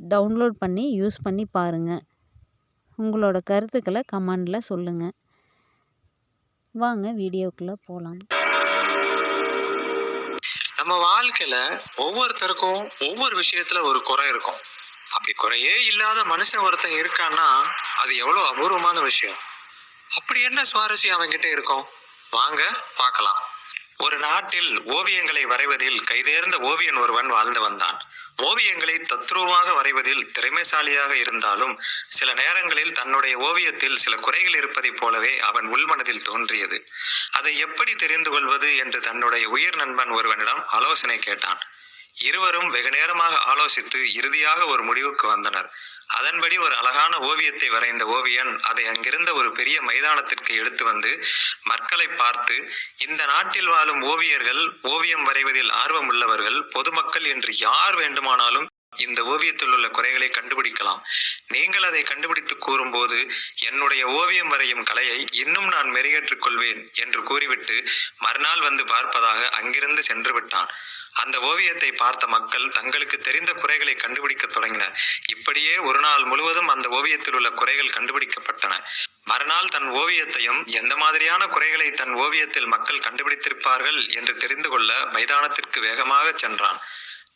Download பண்ணி use பண்ணி பாருங்கள் உங்களோட கருத்துக்களை கமெண்டில் சொல்லுங்கள் வாங்க வீடியோக்குள்ளே போகலாம் நம்ம வாழ்க்கையில் ஒவ்வொருத்தருக்கும் ஒவ்வொரு விஷயத்தில் ஒரு குறை இருக்கும். அப்படி குறையே இல்லாத மனுஷன் ஒருத்தன் இருக்கான்னா அது எவ்வளோ அபூர்வமான விஷயம். அப்படி என்ன சுவாரஸ்யம் அவன்கிட்ட இருக்கும்? வாங்க பார்க்கலாம். ஒரு நாட்டில் ஓவியங்களை வரைவதில் கைதேர்ந்த ஓவியன் ஒருவன் வாழ்ந்து வந்தான் ஓவியங்களை தத்ரூபமாக வரைவதில் திறமைசாலியாக இருந்தாலும் சில நேரங்களில் தன்னுடைய ஓவியத்தில் சில குறைகள் இருப்பதைப் போலவே அவன் உள்மனதில் தோன்றியது. அதை எப்படி தெரிந்து கொள்வது என்று தன்னுடைய உயிர் நண்பன் ஒருவனிடம் ஆலோசனை கேட்டான். இருவரும் வெகு நேரமாக ஆலோசித்து இறுதியாக ஒரு முடிவுக்கு வந்தனர். அதன்படி ஒரு அழகான ஓவியத்தை வரைந்த ஓவியன் அதை அங்கிருந்த ஒரு பெரிய மைதானத்திற்கு எடுத்து வந்து மக்களை பார்த்து இந்த நாட்டில் வாழும் ஓவியர்கள் ஓவியம் வரைவதில் ஆர்வம் உள்ளவர்கள் பொதுமக்கள் என்று யார் வேண்டுமானாலும் இந்த ஓவியத்தில் உள்ள குறைகளை கண்டுபிடிக்கலாம். நீங்கள் அதை கண்டுபிடித்து கூறும்போது என்னுடைய ஓவியம் வரையும் கலையை இன்னும் நான் மெருகேற்றுக் கொள்வேன் என்று கூறிவிட்டு மறுநாள் வந்து பார்ப்பதாக அங்கிருந்து சென்று விட்டான். அந்த ஓவியத்தை பார்த்த மக்கள் தங்களுக்கு தெரிந்த குறைகளை கண்டுபிடிக்க தொடங்கினர். இப்படியே ஒரு நாள் முழுவதும் அந்த ஓவியத்தில் உள்ள குறைகள் கண்டுபிடிக்கப்பட்டன. மறுநாள் தன் ஓவியத்தையும் எந்த மாதிரியான குறைகளை தன் ஓவியத்தில் மக்கள் கண்டுபிடித்திருப்பார்கள் என்று தெரிந்து கொள்ள மைதானத்திற்கு வேகமாக சென்றான்.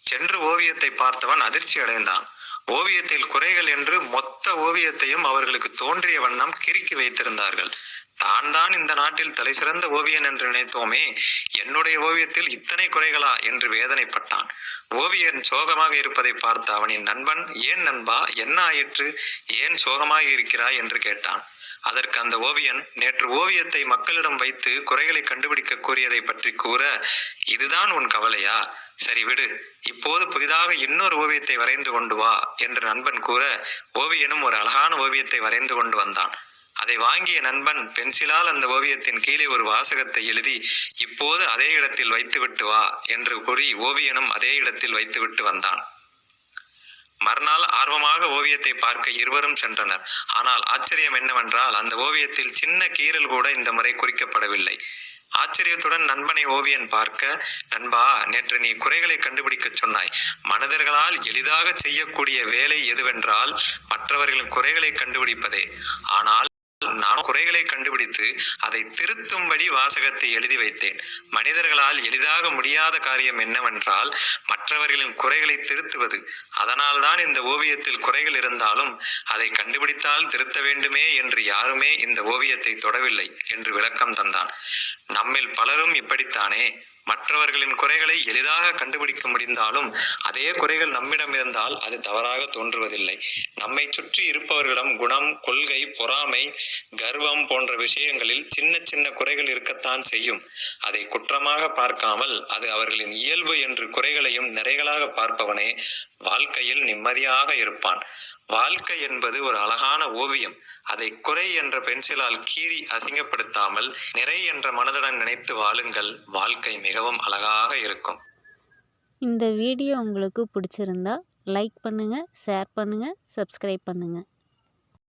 சென்று ஓவியத்தை பார்த்தவன் அதிர்ச்சி அடைந்தான். ஓவியத்தில் குறைகள் என்று மொத்த ஓவியத்தையும் அவர்களுக்கு தோன்றிய வண்ணம் கிறுக்கி வைத்திருந்தார்கள். தான் தான் இந்த நாட்டில் தலை சிறந்த ஓவியன் என்று நினைத்தோமே என்னுடைய ஓவியத்தில் இத்தனை குறைகளா என்று வேதனைப்பட்டான். ஓவியன் சோகமாக இருப்பதை பார்த்த அவனின் நண்பன் ஏன் நண்பா என்ன ஆயிற்று? ஏன் சோகமாக இருக்கிறாய்? என்று கேட்டான். அதற்கு அந்த ஓவியன் நேற்று ஓவியத்தை மக்களிடம் வைத்து குறைகளை கண்டுபிடிக்க கூறியதை பற்றி கூற இதுதான் உன் கவலையா? சரி விடு. இப்போது புதிதாக இன்னொரு ஓவியத்தை வரைந்து கொண்டு வா என்று நண்பன் கூற ஓவியனும் ஒரு அழகான ஓவியத்தை வரைந்து கொண்டு வந்தான். அதை வாங்கிய நண்பன் பென்சிலால் அந்த ஓவியத்தின் கீழே ஒரு வாசகத்தை எழுதி இப்போது அதே இடத்தில் வைத்துவிட்டு வா என்று கூறி ஓவியனும் அதே இடத்தில் வைத்துவிட்டு வந்தான். மறுநாள் ஆர்வமாக ஓவியத்தை பார்க்க இருவரும் சென்றனர். ஆனால் ஆச்சரியம் என்னவென்றால் அந்த ஓவியத்தில் சின்ன கீறல் கூட இந்த முறை குறிக்கப்படவில்லை. ஆச்சரியத்துடன் நண்பனை ஓவியன் பார்க்க நண்பா நேற்று நீ குறைகளை கண்டுபிடிக்க சொன்னாய். மனிதர்களால் எளிதாக செய்யக்கூடிய வேலை எதுவென்றால் மற்றவர்களின் குறைகளை கண்டுபிடிப்பதே. ஆனால் குறைகளை கண்டுபிடித்து அதை திருத்தும்படி வாசகத்தை எழுதி வைத்தேன். மனிதர்களால் எளிதாக முடியாத காரியம் என்னவென்றால் மற்றவர்களின் குறைகளை திருத்துவது. அதனால்தான் இந்த ஓவியத்தில் குறைகள் இருந்தாலும் அதை கண்டுபிடித்தால் திருத்த வேண்டுமே என்று யாருமே இந்த ஓவியத்தை தொடவில்லை என்று விளக்கம் தந்தான். நம்மில் பலரும் இப்படித்தானே? மற்றவர்களின் குறைகளை எளிதாக கண்டுபிடிக்க முடிந்தாலும் அதே குறைகள் நம்மிடம் இருந்தால் அது தவறாக தோன்றுவதில்லை. நம்மை சுற்றி இருப்பவர்களிடம் குணம் கொள்கை பொறாமை கர்வம் போன்ற விஷயங்களில் சின்ன சின்ன குறைகள் இருக்கத்தான் செய்யும். அதை குற்றமாக பார்க்காமல் அது அவர்களின் இயல்பு என்று குறைகளையும் நிறைகளாக பார்ப்பவனே வாழ்க்கையில் நிம்மதியாக இருப்பான். வாழ்க்கை என்பது ஒரு அழகான ஓவியம். அதை குறை என்ற பென்சிலால் கீறி அசிங்கப்படுத்தாமல் நிறை என்ற மனதுடன் நினைத்து வாழுங்கள். வாழ்க்கை மிகவும் அழகாக இருக்கும். இந்த வீடியோ உங்களுக்கு பிடிச்சிருந்தா லைக் பண்ணுங்கள் ஷேர் பண்ணுங்கள் சப்ஸ்கிரைப் பண்ணுங்கள்